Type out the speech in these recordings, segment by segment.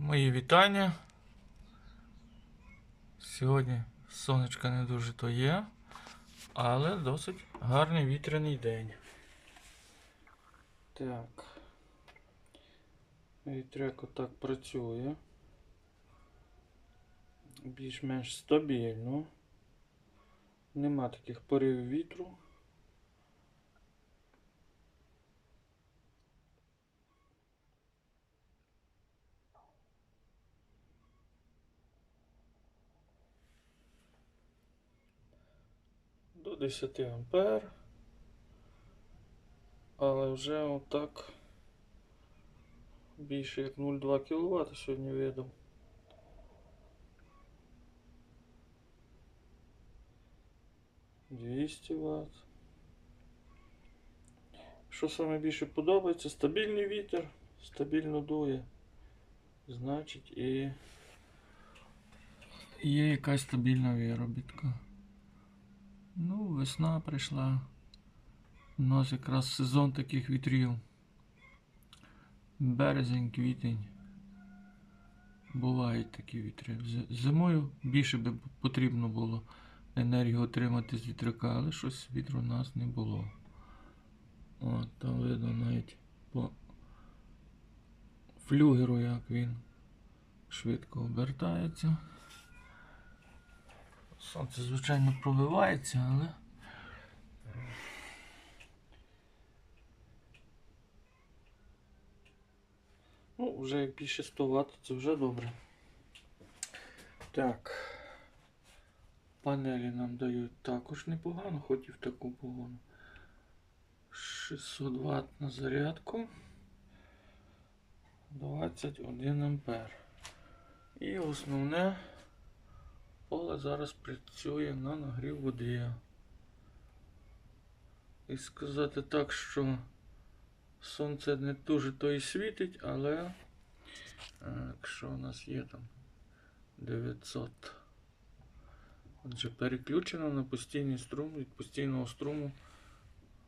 Мої вітання. Сьогодні сонечка не дуже то є, але досить гарний вітряний день. Так. Вітряк отак працює. Більш-менш стабільно. Нема таких поривів вітру. 10 ампер. Але вже отак більше як 0,2 кВт сьогодні видав. Двісті Вт. Що саме більше подобається? Стабільний вітер, стабільно дує. Значить і є якась стабільна виробітка. Ну, весна прийшла. У нас якраз сезон таких вітрів. Березень, квітень. Бувають такі вітри. Зимою більше би потрібно було енергію отримати з вітряка, але щось вітру у нас не було. От, там видно навіть по флюгеру, як він швидко обертається. Сонце, звичайно, пробивається, але. Ну, вже як більше 100 Вт, це вже добре. Так. Панелі нам дають також непогано, хоч і в таку погоду. 600 Вт на зарядку. 21 ампер. І основне. Поле зараз працює на нагрів води. І сказати так, що сонце не дуже то і світить, але е, якщо у нас є там 900. Отже, переключено на постійний струм, від постійного струму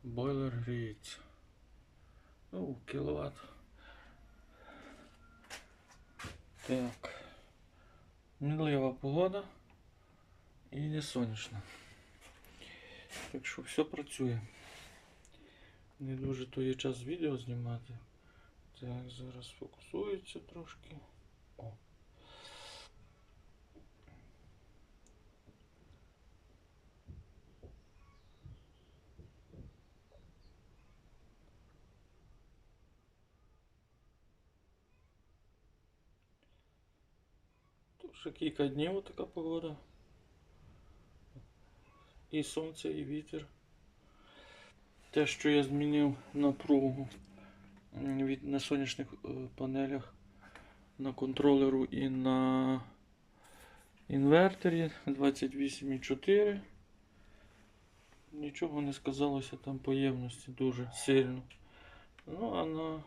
бойлер гріється. Ну, кіловат. Так. Мінлива погода і не сонячна. Так що все працює. Не дуже то є час відео знімати. Так, зараз фокусується трошки. О. Вже кілька днів така погода. І сонце, і вітер. Те, що я змінив напругу на сонячних е, панелях на контролеру і на інвертері 28,4. Нічого не сказалося там по ємності дуже сильно. Ну, а на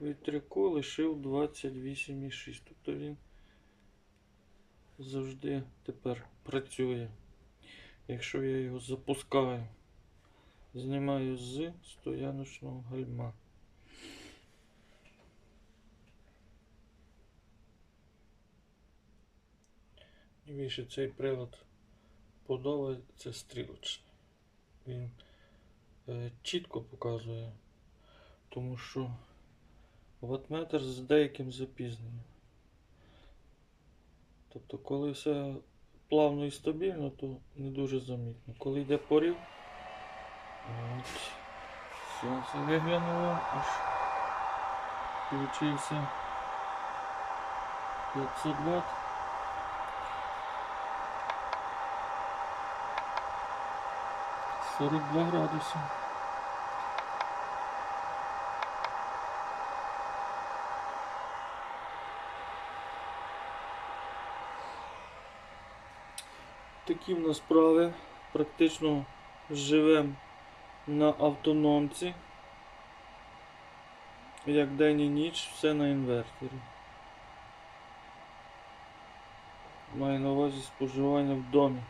вітряку лишив 28,6. Тобто він завжди тепер працює. Якщо я його запускаю, знімаю з стояночного гальма. І більше цей прилад подобається стрілочний. Він е, чітко показує, тому що ватметр з деяким запізненням. Тобто, коли все плавно і стабільно, то не дуже замітно. Коли йде порів, от, сонце виглянуло, аж включився 500 Вт. Сорок два градуси. Такі в нас справи. Практично живемо на автономці. Як день і ніч, все на інверторі. Маю на увазі споживання в домі.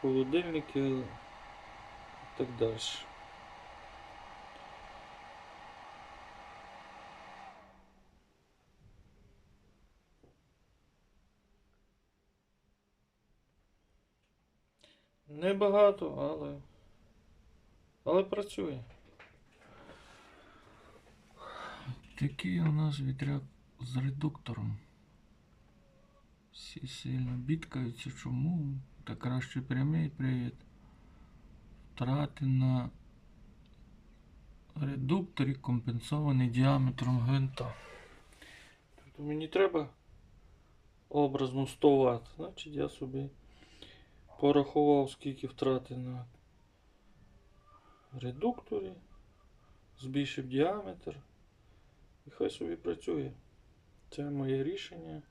Холодильники і так далі. Небагато, але. Але працює. Такий у нас вітряк з редуктором. Всі сильно бідкаються. Чому? Та краще прямий привід. Втрати на редукторі компенсований діаметром гвинта. Тобто мені треба образно 100 Вт. Значить я собі порахував, скільки втрати на редукторі, збільшив діаметр. І хай собі працює. Це моє рішення.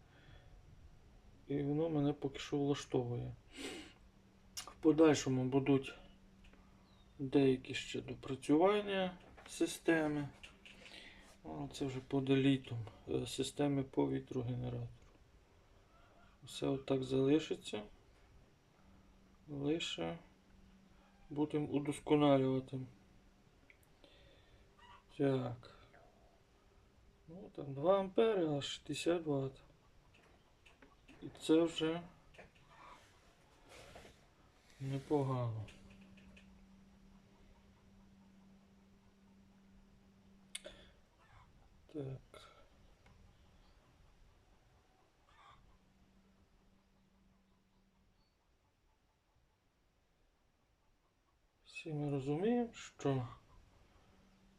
І воно мене поки що влаштовує. В подальшому будуть деякі ще допрацювання системи. О, це вже по деліту е, системи по вітрогенератору. Все отак залишиться. Лише будемо удосконалювати. Так. Ну, там 2 ампери, а 60 Вт. І це вже непогано. Так. Всі ми розуміємо, що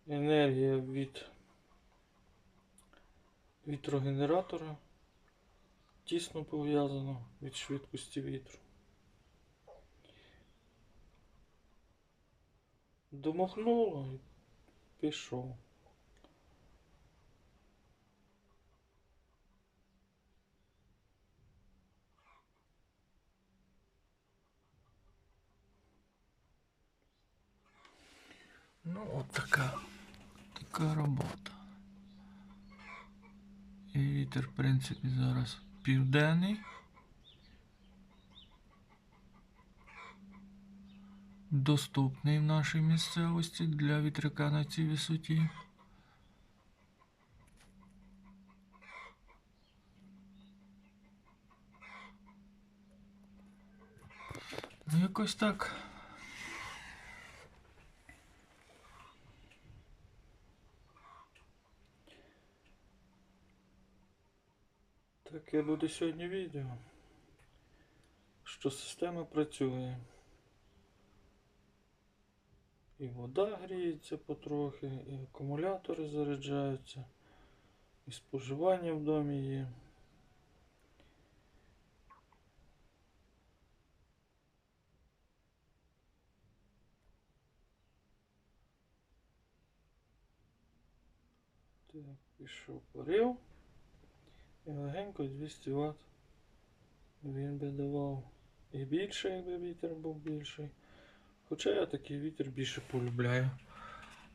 енергія від вітрогенератора тісно пов'язана від швидкості вітру. Домахнуло і пішов. Ну, от така, така робота. І вітер, в принципі, зараз південний. Доступний в нашій місцевості для вітряка на цій висоті. Ну, якось так. Таке буде сьогодні відео. Що система працює. І вода гріється потрохи, і акумулятори заряджаються, і споживання в домі є. Так, пішов порив. І легенько 200 Вт він би давав і більше, якби вітер був більший. Хоча я такий вітер більше полюбляю.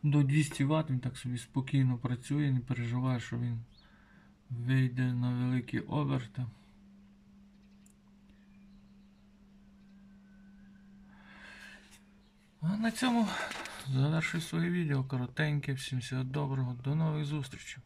До 200 Вт він так собі спокійно працює, не переживає, що він вийде на великі оберти. А на цьому завершую своє відео коротеньке. Всім всього доброго, до нових зустрічей.